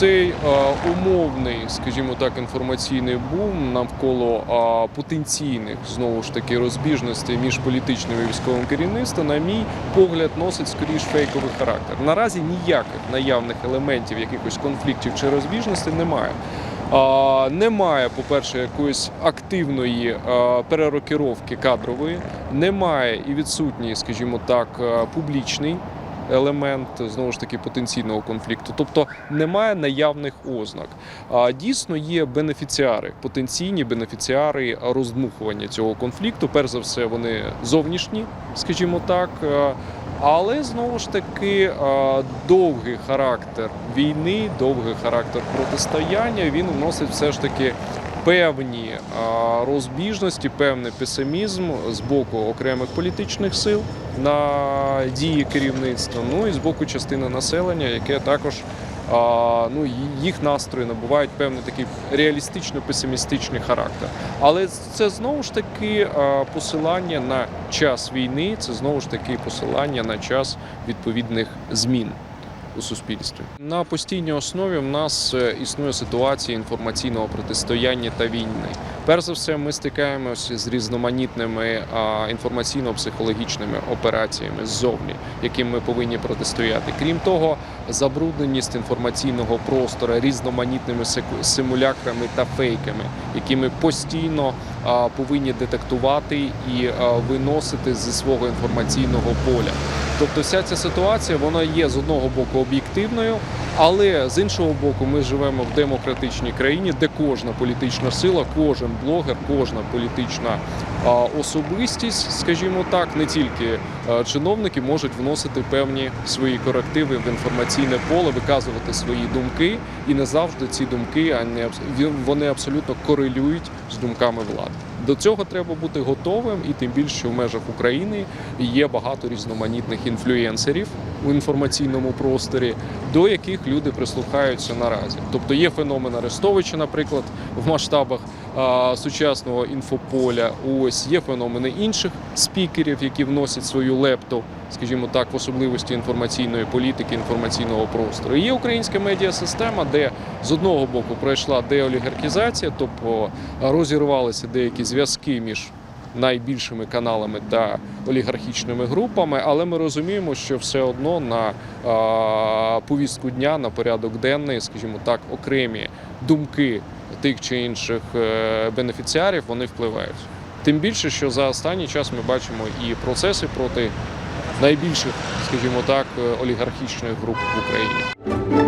цей е, умовний, скажімо так, інформаційний бум навколо е, потенційних знову ж таки розбіжностей між політичним і військовим керівництвом, на мій погляд, носить скоріш фейковий характер. Наразі ніяких наявних елементів якихось конфліктів чи розбіжностей немає. А, немає, по-перше, якоїсь активної а, перерокіровки кадрової, немає і відсутній, скажімо так, публічний елемент знову ж таки потенційного конфлікту. Тобто немає наявних ознак. А дійсно є бенефіціари, потенційні бенефіціари роздмухування цього конфлікту. Перш за все, вони зовнішні, скажімо так. Але знову ж таки е, довгий характер війни, довгий характер протистояння він вносить все ж таки певні е, розбіжності, певний песимізм з боку окремих політичних сил на дії керівництва, ну і з боку частини населення, яке також ну, їх настрої набувають певний такий реалістично-песимістичний характер. Але це знову ж таки посилання на час війни, це знову ж таки посилання на час відповідних змін. У суспільстві на постійній основі в нас е, існує ситуація інформаційного протистояння та війни. Перш за все, ми стикаємося з різноманітними інформаційно-психологічними операціями ззовні, яким ми повинні протистояти. Крім того, забрудненість інформаційного простору різноманітними симулякрами та фейками, які ми постійно повинні детектувати і виносити зі свого інформаційного поля. Тобто, вся ця ситуація вона є з одного боку об'єктивною, але з іншого боку, ми живемо в демократичній країні, де кожна політична сила, кожен блогер, кожна політична особистість, скажімо так, не тільки чиновники можуть вносити певні свої корективи в інформаційне поле, виказувати свої думки, і не завжди ці думки вони абсолютно корелюють з думками влади. До цього треба бути готовим, і тим більше, в межах України є багато різноманітних інфлюєнсерів у інформаційному просторі, до яких люди прислухаються наразі. Тобто є феномен Арестовича, наприклад, в масштабах сучасного інфополя. Ось є феномени інших спікерів, які вносять свою лепту, скажімо так, в особливості інформаційної політики, інформаційного простору. І є українська медіасистема, де з одного боку пройшла деолігархізація, тобто розірвалися деякі зв'язки між найбільшими каналами та олігархічними групами, але ми розуміємо, що все одно на повістку дня, на порядок денний, скажімо так, окремі думки тих чи інших е, бенефіціарів вони впливають. Тим більше, що за останній час ми бачимо і процеси проти найбільших, скажімо так, е, олігархічних груп в Україні.